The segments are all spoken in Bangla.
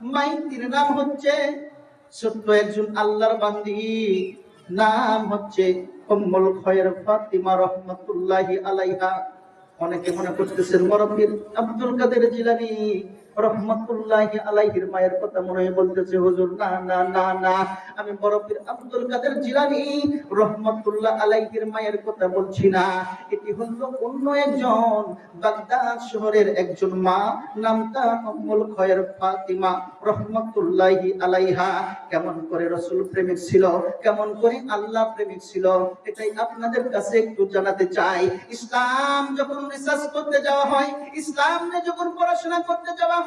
মাইতির নাম হচ্ছে ছোট্ট একজন আল্লাহর বান্দি। নাম হচ্ছে কম্বল খয়ের ফাতিমা রহমতুল্লাহি আলাইহা। অনেকে মনে করতেছেন মরফির আব্দুল কাদের জিলানি। রহমতুল্লাহি আলাইহির মায়ের কথা মনে বলতেছে, হুজুর, না না না না, আমি বরফির আব্দুল কাদের আলাইহির মায়ের কথা বলছি না। এটি হলো অন্য একজন বাগদাদ শহরের একজন মা, নামটা উম্মুল খয়ের ফাতিমা আলাইহা। কেমন করে রসুল প্রেমিক ছিল, কেমন করে আল্লাহ প্রেমিক ছিল, এটাই আপনাদের কাছে একটু জানাতে চাই। ইসলাম যখন রিসার্চ করতে যাওয়া হয়, ইসলাম যখন পড়াশোনা করতে যাওয়া হয়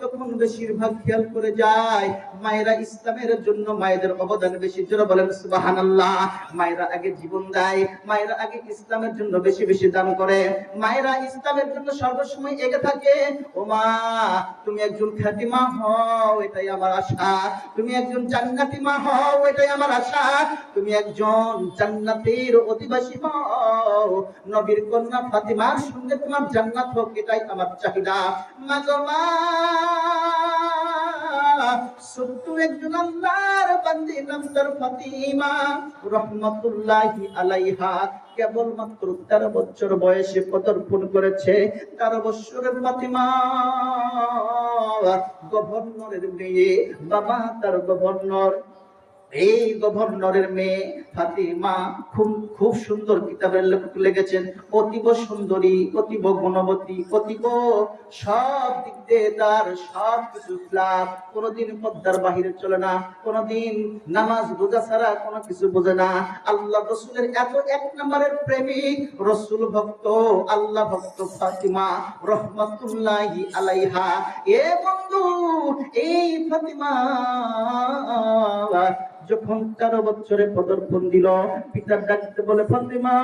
তখন বেশিরভাগ খেয়াল করে যায়, মায়েরা ইসলামের জন্য মায়েদের অবদান বেশি। জোরে বলেন, সুবহানাল্লাহ। মায়েরা আগে জীবন দেয়, মায়েরা আগে ইসলামের জন্য বেশি বেশি দান করে। মায়েরা ইসলামের জন্য সর্বসময় এগে থাকে। ও মা তুমি একজন খ্যাতি মা হও, এটাই আমার আশা। তুমি একজন জান্নাতি মা হও, এটাই আমার আশা। তুমি একজন জান্নাতের অধিবাসী হও। নবীর কন্যা ফাতিমার সঙ্গে তোমার জান্নাত হোক, এটাই আমার চাহিদা। মা গো মা ছোট্ট একজন আল্লাহর বান্দি নাম তার ফাতিমা, রহমতুল্লাহি আলাইহা, কেবলমাত্র তেরো বছর বয়সে পদর্পণ করেছে। তেরো বছরের ফাতিমা, গভর্নরের মেয়ে, বাবা তার গভর্নর। এই গভর্নরের মেয়ে ফাতিমা খুব খুব সুন্দর কিতাবের লিখেছেন। অতীব সুন্দরী, অতীব গুণবতী, অতীব সব দিক দিয়ে তার সব কিছু কোনোদিন পদ্মার বাহিরে চলে না, কোনোদিন নামাজ রোজা ছাড়া কোনো কিছু বোঝে না। আল্লাহ রসুলের এত এক নম্বরের প্রেমিক রসুল ভক্ত, আল্লাহ ভক্ত ফাতিমা রহমতুল্লাহি আলাইহা। এ এই ফাতিমা যখন তেরো বছরে পদার্পণ দিল, পিতার ডাকতে বলে, ফাতিমা,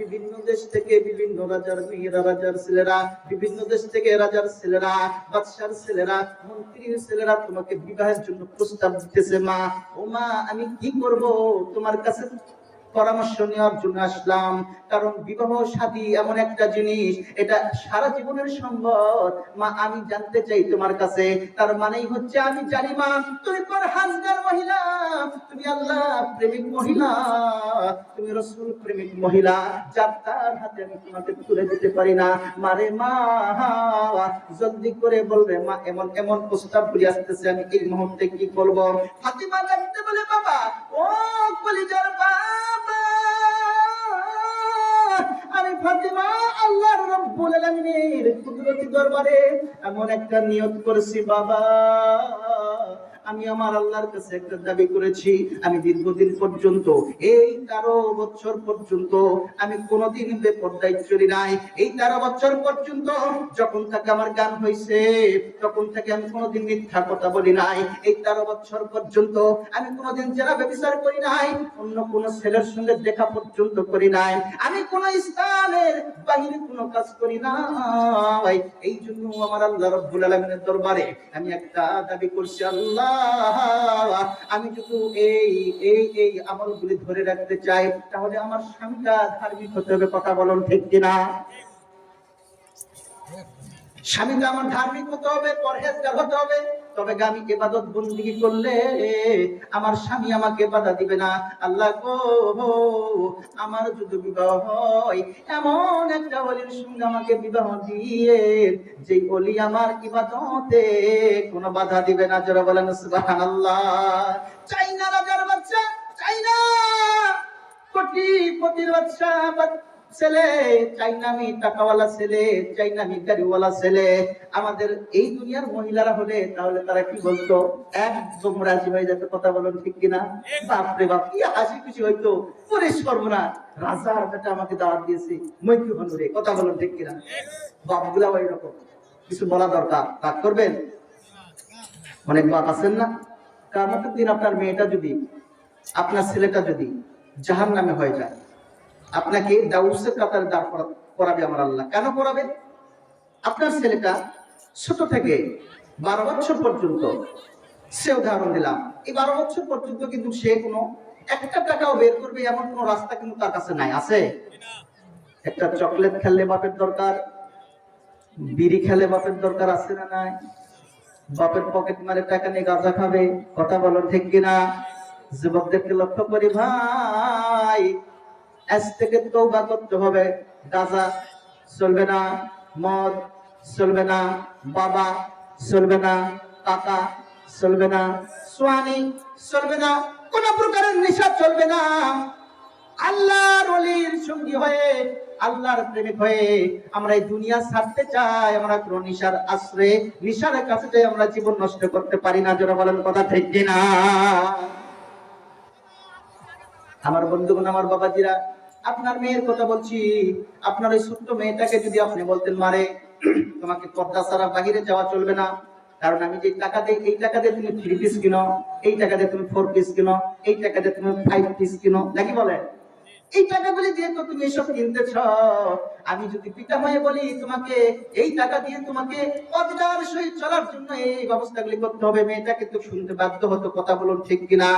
বিভিন্ন দেশ থেকে বিভিন্ন রাজার মেয়েরা, রাজার ছেলেরা, বিভিন্ন দেশ থেকে রাজার ছেলেরা, বাদশার ছেলেরা, মন্ত্রীর ছেলেরা তোমাকে বিবাহের জন্য প্রস্তাব দিতেছে, মা। ও মা, আমি কি করব? তোমার কাছে পরামর্শ নেওয়ার জন্য আসলাম। কারণ বিবাহ শাদী এমন একটা জিনিস, এটা সারা জীবনের সম্পদ। মা, আমি জানতে চাই তোমার কাছে। তার মানেই হচ্ছে আমি জানি, মা, তুমি পরহাজগার মহিলা। তুমি আল্লাহ প্রেমিক মহিলা। তুমি রসুল প্রেমিক মহিলা। যার তার হাতে আমি তোমাকে তুলে দিতে পারি না। মারে মা, জলদি করে বলবে, মা, এমন এমন প্রস্তাব গুলি আসতেছে, আমি এই মুহূর্তে কি করব ফাতিমা লাগতে বলে, বাবা, ও কলিজার আমি ফাতিমা আল্লাহর রব্বুল আলামিনের কুদরতি দরবারে এমন একটা নিয়ত করেছি বাবা। আমি আমার আল্লাহর কাছে একটা দাবি করেছি, আমি দীর্ঘদিন পর্যন্ত, এই তেরো বছর পর্যন্ত আমি কোনোদিন বেপর্দায় চলি নাই। এই তেরো বছর পর্যন্ত যখন থেকে আমার গান হয়েছে তখন থেকে আমি কোনোদিন মিথ্যা কথা বলি নাই। এই তেরো বছর পর্যন্ত আমি কোনোদিন যারা ব্যবচার করি নাই, অন্য কোন ছেলের সঙ্গে দেখা পর্যন্ত করি নাই। আমি কোন ইসলামের বাহিরে কোনো কাজ করি নাই। এই জন্য আমার আল্লাহ রব্বুল আলমিনের দরবারে আমি একটা দাবি করছি, আল্লাহ আমি যদি এই এই এই আমলগুলি ধরে রাখতে চাই। তাহলে আমার স্বামীটা ধার্মিক হতে হবে, কথা বলুন ঠিক কিনা? স্বামীটা আমার ধার্মিক হতে হবে, পরহেজগার হতে হবে। তবে আমি ইবাদত বন্দিগি করলে আমার স্বামী আমাকে বাধা দিবে না। আল্লাহ গো, আমার যদি বিবাহ হয়, এমন একটা অলির সঙ্গে আমাকে বিবাহ দিয়ে যে অলি আমার ইবাদতে কোনো বাধা দিবে না। যারা বলেন, সুবহানাল্লাহ। চাই না রাজার বাচ্চা চাই না কোটিপতির বাচ্চা ছেলে চাই না আমি টাকাওয়ালা ছেলে চাই না আমি গাড়িওয়ালা ছেলে। আমাদের এই দুনিয়ার মহিলারা হলে তাহলে তারা কি বলতো? একদম রাজি হয়ে যেত, কথা বলুন ঠিক কিনা? বাপরে বাপ, কি হাসি খুশি হইতো। পরে সর্বনা রাজার বেটা আমাকে দাওয়াত দিয়েছে মৈত্রী হনুরে কথা বলুন ঠিক কিনা? বাপগুলা ওই রকম কিছু বলা দরকার, রাগ করবেন? অনেক বাপ আছেন না? কামতের দিন আপনার মেয়েটা যদি, আপনার ছেলেটা যদি জাহান নামে হয়ে যায় আপনাকে দাউসের কাতারে দাঁড় করাবে আমার আল্লাহ। কেন করাবে? আপনার ছেলেটা ছোট থেকে বারো বছর পর্যন্ত সে উদাহরণ দিলাম। এই বারো বছর পর্যন্ত কিন্তু সে কোনো একটা টাকাও বের করবে এমন কোনো রাস্তা কিন্তু তার কাছে নাই। আছে? একটা চকলেট খেললে বাপের দরকার, বিড়ি খেলে বাপের দরকার আছে না নাই? বাপের পকেট মারে টাকা নিয়ে গাঁজা খাবে, কথা বলো ঠিক কিনা? যুবকদেরকে লক্ষ্য করি, ভাই। থেকে তৌবা করতে হবে চলবে না, মদ চলবে না, বাবা চলবে না, কাকা চলবে না, সোয়ানি চলবে না, কোন প্রকারের চলবে না। আল্লাহর অলির সঙ্গী হয়ে, আল্লাহর প্রেমিক হয়ে আমরা এই দুনিয়া ছাড়তে চাই, আমরা কোন নিশার আশ্রয়ে, নিশার কাছে যাই আমরা জীবন নষ্ট করতে পারি না, যারা বলেন কথা ঠিক কিনা। আমার বন্ধুগণ, আমার বাবাজিরা আপনার মেয়ের কথা বলছি। আপনার ওই ছোট্ট মেয়েটাকে যদি আপনি বলতেন, মারে, তোমাকে পর্দা ছাড়া বাহিরে যাওয়া চলবে না। কারণ আমি যে টাকা দিই এই টাকা দিয়ে তুমি থ্রি পিস কিনো, এই টাকা দিয়ে তুমি ফোর পিস কিনো, এই টাকা দিয়ে তুমি ফাইভ পিস কিনো। নাকি বলেন? এই টাকাগুলি দিয়ে তো তুমি এসব কিনতেছ। আমি যদি পিতা হয়ে বলি, তোমাকে, এই টাকা দিয়ে তোমাকে পর্দার সহিত চলার জন্য এই ব্যবস্থাগুলি করতে হবে। মেয়েটাকে তো শুনতে বাধ্য হতো কথা বলুন ঠিক কিনা।